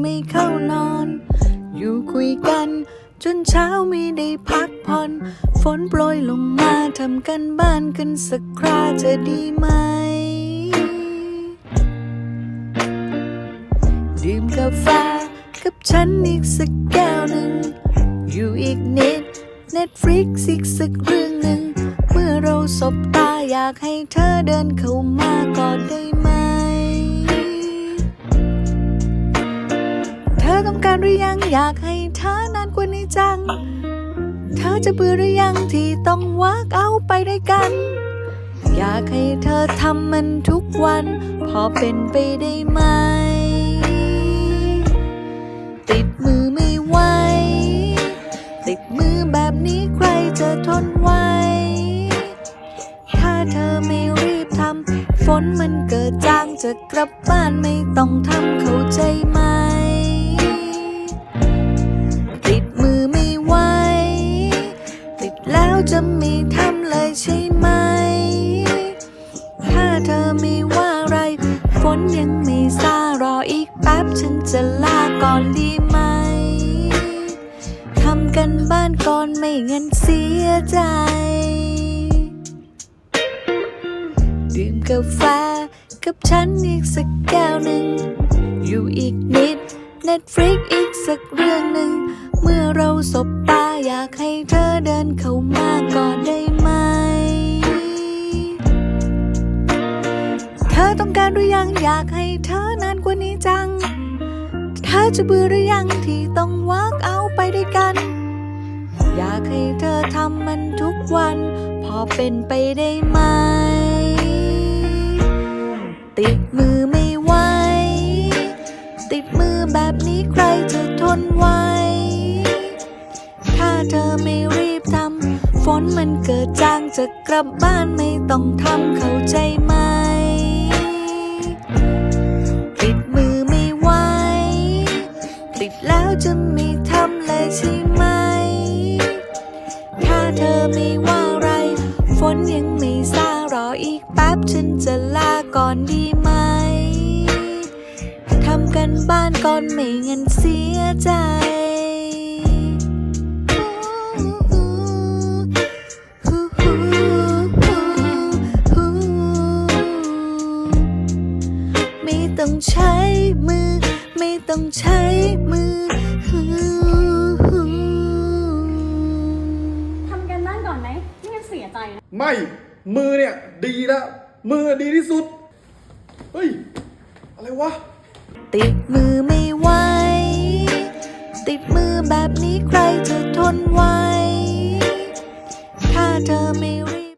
ไม่เข้านอน อยู่คุยกัน จนเช้าไม่ได้พักผ่อน ฝนโปรยลงมาทำกันบ้านกันสักคราจะดีไหม ดื่มกาแฟกับฉันอีกสักแก้วหนึ่ง อยู่อีกนิด Netflix อีกสักเรื่องหนึ่ง เมื่อเราสบตาอยากให้เธอเดินเข้ามากอดได้ไหม อต้องการหรือยังอยากให้เธอนานกว่านี้จัง เธอจะเบื่อหรือยังที่ต้องวักเอาไปด้วยกัน อยากให้เธอทำมันทุกวัน พอเป็นไปได้ไหม ติดมือไม่ไหว ติดมือแบบนี้ใครจะทนไหว ถ้าเธอไม่รีบทำฝนมันเกิดจางจะกลับบ้านไม่ต้องทำเข้าใจไหม จะม่ทำเลยใช่ไหม ถ้าเธอไม่ว่าอะไร ฝนยังไม่ซารออีกแป๊บฉันจะลาก่อนดีไหม ทำกันบ้านก่อนไม่งั้นเสียใจ ดื่มกาแฟกับฉันอีกสักแก้วหนึ่ง อยู่อีกนิด Netflix อีกสักเรื่องหนึ่ง เมื่อเราสบตาอยากให้เธอเดินเข้ามาก่อนได้ไหม เธอต้องการหรือยังอยากให้เธอนานกว่านี้จัง เธอจะเบื่อหรือยังที่ต้องวักเอาไปด้วยกัน อยากให้เธอทำมันทุกวัน พอเป็นไปได้ไหม ติดมือไม่ไหวติดมือ กิดจางจะกลับบ้านไม่ต้องทำเข้าใจไหม ติดมือไม่ไหว ติดแล้วจะไม่ทำเลยใช่ไหม ถ้าเธอไม่ว่าอะไร ฝนยังไม่ซารออีกแป๊บฉันจะลาก่อนดีไหม ทำกันบ้านก่อนไม่งั้นเสียใจ ต้องใช้มือ ไม่ต้องใช้มือ ทำกันบ้านก่อนไหมไม่งั้นเสียใจนะ ไม่มือเนี่ยดีละมือดีที่สุด เฮ้ย อะไรวะ ติดมือไม่ไหว ติดมือแบบนี้ใครจะทน